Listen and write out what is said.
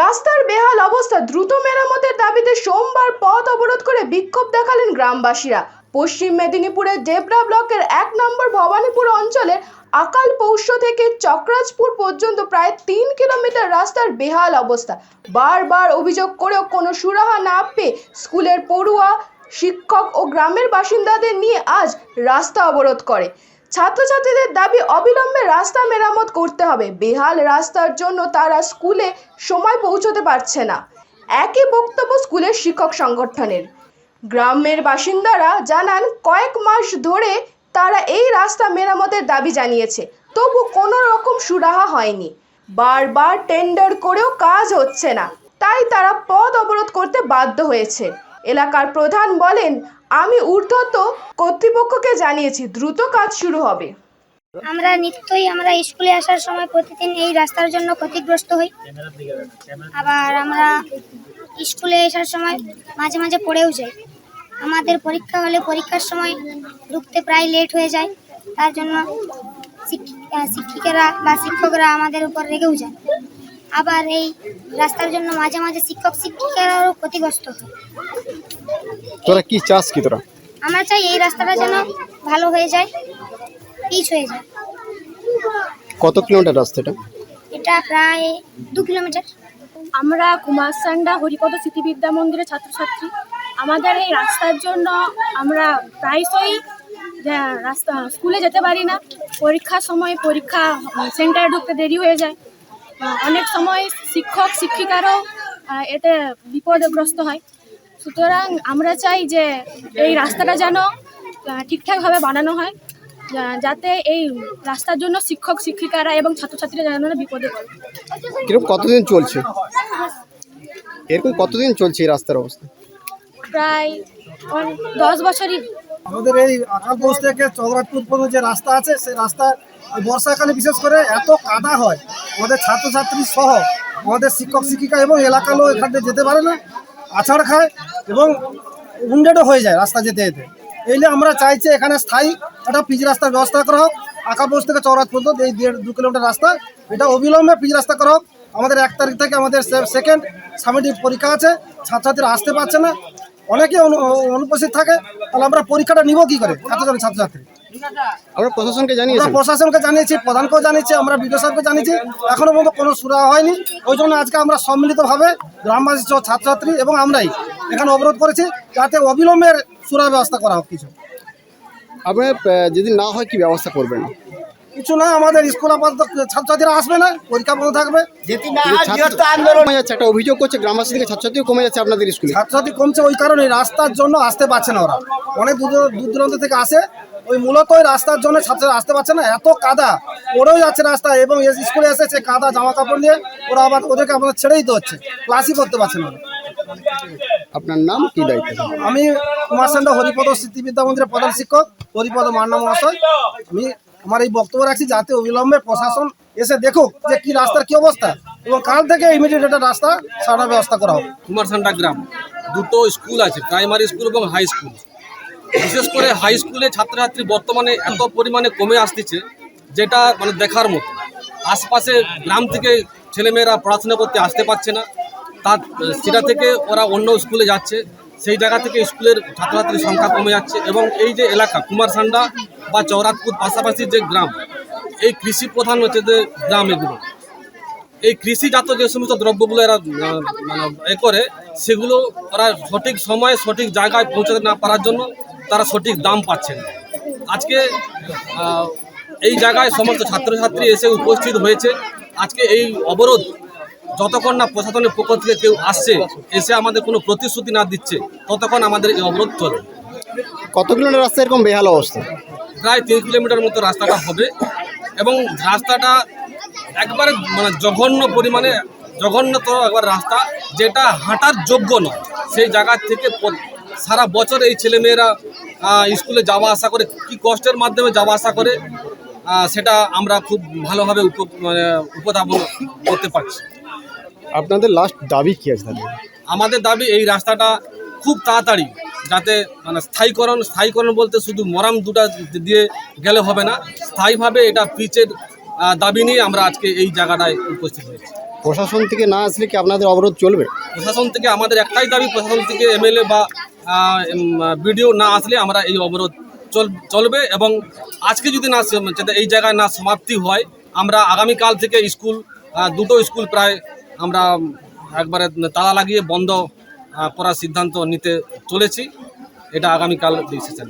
রাস্তার বেহাল অবস্থা দ্রুত মেরামতের দাবিতে সোমবার পথ অবরোধ করে বিক্ষোভ দেখালেন গ্রামবাসীরা। পশ্চিম মেদিনীপুরের ডেবরা ব্লকের এক নম্বর ভবানীপুর অঞ্চলের আকাল পৌষ্য থেকে চক্রাজপুর পর্যন্ত প্রায় তিন কিলোমিটার রাস্তার বেহাল অবস্থা। বারবার অভিযোগ করেও কোনো সুরাহা না পেয়ে স্কুলের পড়ুয়া, শিক্ষক ও গ্রামের বাসিন্দাদের নিয়ে আজ রাস্তা অবরোধ করে। ছাত্রছাত্রীদের দাবি অবিলম্বে রাস্তা মেরামত করতে হবে। বেহাল রাস্তার জন্য তারা স্কুলে সময় পৌঁছতে পারছে না। একই বক্তব্য স্কুলের শিক্ষক সংগঠনের। গ্রামের বাসিন্দারা জানান, কয়েক মাস ধরে তারা এই রাস্তা মেরামতের দাবি জানিয়েছে। তবু কোনো রকম সুরাহা হয়নি। বারবার টেন্ডার করেও কাজ হচ্ছে না। তাই তারা পথ অবরোধ করতে বাধ্য হয়েছে। এলাকার প্রধান বলেন আমি ঊর্ধ্বত কর্তৃপক্ষকে জানিয়েছি, দ্রুত কাজ শুরু হবে। আমরা নিত্যই আমরা স্কুলে আসার সময় প্রতিদিন এই রাস্তার জন্য ক্ষতিগ্রস্ত হই। আবার আমরা স্কুলে আসার সময় মাঝে মাঝে পড়েও যাই। আমাদের পরীক্ষা হলে পরীক্ষার সময় ঢুকতে প্রায় লেট হয়ে যায়। তার জন্য শিক্ষি- শিক্ষিকারা বা শিক্ষকরা আমাদের উপর রেগেও যায়। আবার এই রাস্তার জন্য মাঝে মাঝে শিক্ষক, শিক্ষিকারাও ক্ষতিগ্রস্ত হয়। তোরা কি চাস কি তোরা? আমরা চাই এই রাস্তাটা যেন ভালো হয়ে যায় পিচ হয়ে যায়। কত কিলোমিটার রাস্তাটা এটা? প্রায় দু কিলোমিটার। আমরা কুমার কুমারসান্ডা হরিপদ স্মৃতিবিদ্যা মন্দিরের ছাত্রছাত্রী। আমাদের এই রাস্তার জন্য আমরা প্রায়শই রাস্তা স্কুলে যেতে পারি না। পরীক্ষার সময় পরীক্ষা সেন্টারে ঢুকতে দেরি হয়ে যায়। অনেক সময় শিক্ষক শিক্ষিকারাও এতে বিপদগ্রস্ত হয়। সুতরাং আমরা চাই যে এই রাস্তাটা যেন ঠিকঠাকভাবে বানানো হয় যাতে এই রাস্তার জন্য শিক্ষক শিক্ষিকারা এবং ছাত্রছাত্রীরা যেন না বিপদে পড়ে। কীরকম কতদিন চলছে? এরকম কতদিন চলছে এই রাস্তার অবস্থা? প্রায় দশ বছরই। আমাদের এই আকাল পৌষ থেকে চৌরাজপুর পর্যন্ত যে রাস্তা আছে সেই রাস্তা বর্ষাকালে বিশেষ করে এত কাদা হয় আমাদের ছাত্রছাত্রী সহ আমাদের শিক্ষক শিক্ষিকা এবং এলাকার লোক এখান থেকে যেতে পারে না। আছাড় খায় এবং উন্ডেডও হয়ে যায় রাস্তা যেতে যেতে। এইলে আমরা চাইছি এখানে স্থায়ী একটা পিচ রাস্তার ব্যবস্থা করা হোক। আকাল পৌষ থেকে চৌরাজ পর্যন্ত এই দেড় দু কিলোমিটার রাস্তা। এটা অবিলম্বে পিচ রাস্তা করা হোক। আমাদের এক তারিখ থেকে আমাদের সেকেন্ড সামিটিভ পরীক্ষা আছে। ছাত্রছাত্রীরা আসতে পারছে না। অনেকে অনু- অনুপস্থিত থাকে। তাহলে আমরা পরীক্ষাটা নিব কি করে? এতজন ছাত্রছাত্রী। আমরা প্রশাসনকে জানিয়েছি। প্রশাসনকে জানিয়েছি প্রধানকেও জানিয়েছি আমরা বিডিও সাহেবকে জানিয়েছি। এখনও পর্যন্ত কোনো সুরা হয়নি। ওই জন্য আজকে আমরা সম্মিলিতভাবে গ্রামবাসী ছাত্রছাত্রী এবং আমরাই এখানে অবরোধ করেছি যাতে অবিলম্বের সুরা ব্যবস্থা করা হোক কিছু। আপনি যদি না হয় কি ব্যবস্থা করবেন? কিছু না আমাদের স্কুল আপাতত ছাত্রছাত্রীরা আসবে না পরীক্ষা বন্ধ থাকবে। কমে যাচ্ছে একটা অভিযোগ করছে গ্রামবাসী থেকে ছাত্রছাত্রীও কমে যাচ্ছে আপনাদের স্কুলে। ছাত্রছাত্রী কমছে ওই কারণে রাস্তার জন্য আসতে পারছে না ওরা। অনেক দূর দূর দূরান্ত থেকে আসে ওই মূলত ওই রাস্তার জন্য ছাত্ররা আসতে পারছে না। এত কাদা পড়েও যাচ্ছে রাস্তা এবং এস- স্কুলে এসেছে কাদা জামা কাপড় নিয়ে ওরা আবার ওদেরকে আমাদের ছেড়ে দিতে হচ্ছে। ক্লাসই করতে পারছে না ওরা। আপনার নাম কি দায়িত্ব? আমি কুমারসান্ডা হরিপদ স্মৃতিবিদ্যা মন্দিরের প্রধান শিক্ষক হরিপদ মান্না মহাশয়। আমি আমার এই বক্তব্য রাখছি যাতে অবিলম্বে প্রশাসন এসে দেখুক যে কি রাস্তার কি অবস্থা এবং কাল থেকে ইমিডিয়েট একটা রাস্তা সারানোর ব্যবস্থা করা হবে কুমারসান্ডা গ্রাম। দুটো স্কুল আছে প্রাইমারি স্কুল এবং হাই স্কুল বিশেষ করে হাই স্কুলে ছাত্রছাত্রী বর্তমানে এত পরিমাণে কমে আসতেছে যেটা মানে দেখার মতো। আশপাশে গ্রাম থেকে ছেলেমেয়েরা পড়াশোনা করতে আসতে পারছে না। তার, সেটা থেকে ওরা অন্য স্কুলে যাচ্ছে, সেই জায়গা থেকে স্কুলের ছাত্রছাত্রীর সংখ্যা কমে যাচ্ছে এবং এই যে এলাকা কুমারসান্ডা বা চৌরাতপুর পাশাপাশি যে গ্রাম, এই কৃষি প্রধান হচ্ছে যে গ্রাম এগুলো এই কৃষিজাত যে সমস্ত দ্রব্যগুলো এরা মানে এ করে, সেগুলো ওরা সঠিক সময়ে সঠিক জায়গায় পৌঁছাতে না পারার জন্য তারা সঠিক দাম পাচ্ছে না। আজকে এই জায়গায় সমস্ত ছাত্রছাত্রী এসে উপস্থিত হয়েছে। আজকে এই অবরোধ যতক্ষণ না প্রশাসনের পক্ষ থেকে কেউ আসছে এসে আমাদের কোনো প্রতিশ্রুতি না দিচ্ছে ততক্ষণ আমাদের এই অবরোধ চলবে। কত কিলোমিটার রাস্তা এরকম বেহাল অবস্থা? প্রায় তিন কিলোমিটার মতো রাস্তাটা হবে এবং রাস্তাটা একবারে মানে জঘন্য পরিমাণে জঘন্যতর একবার রাস্তা যেটা হাঁটার যোগ্য নয়। সেই জায়গা থেকে সারা বছর এই ছেলেমেয়েরা স্কুলে যাওয়া আসা করে কি কষ্টের মাধ্যমে যাওয়া আসা করে সেটা আমরা খুব ভালোভাবে উপ মানে উপস্থাপন করতে পারছি। আপনাদের লাস্ট দাবি কি আছে তাহলে? আমাদের দাবি এই রাস্তাটা খুব তাড়াতাড়ি যাতে মানে স্থায়ীকরণ স্থায়ীকরণ বলতে শুধু মরাম দুটা দিয়ে গেলে হবে না স্থায়ীভাবে এটা পিচের দাবি নিয়ে আমরা আজকে এই জায়গাটায় উপস্থিত হয়েছি। প্রশাসন থেকে না আসলে কি আপনাদের অবরোধ চলবে? প্রশাসন থেকে আমাদের একটাই দাবি প্রশাসন থেকে এমএলএ বা বিডিও না আসলে আমরা এই অবরোধ চল চলবে এবং আজকে যদি না যাতে এই জায়গায় না সমাপ্তি হয় আমরা আগামীকাল থেকে স্কুল দুটো স্কুল প্রায় আমরা একবারে তালা লাগিয়ে বন্ধ করার সিদ্ধান্ত নিতে চলেছি। এটা আগামীকাল ডিসিশন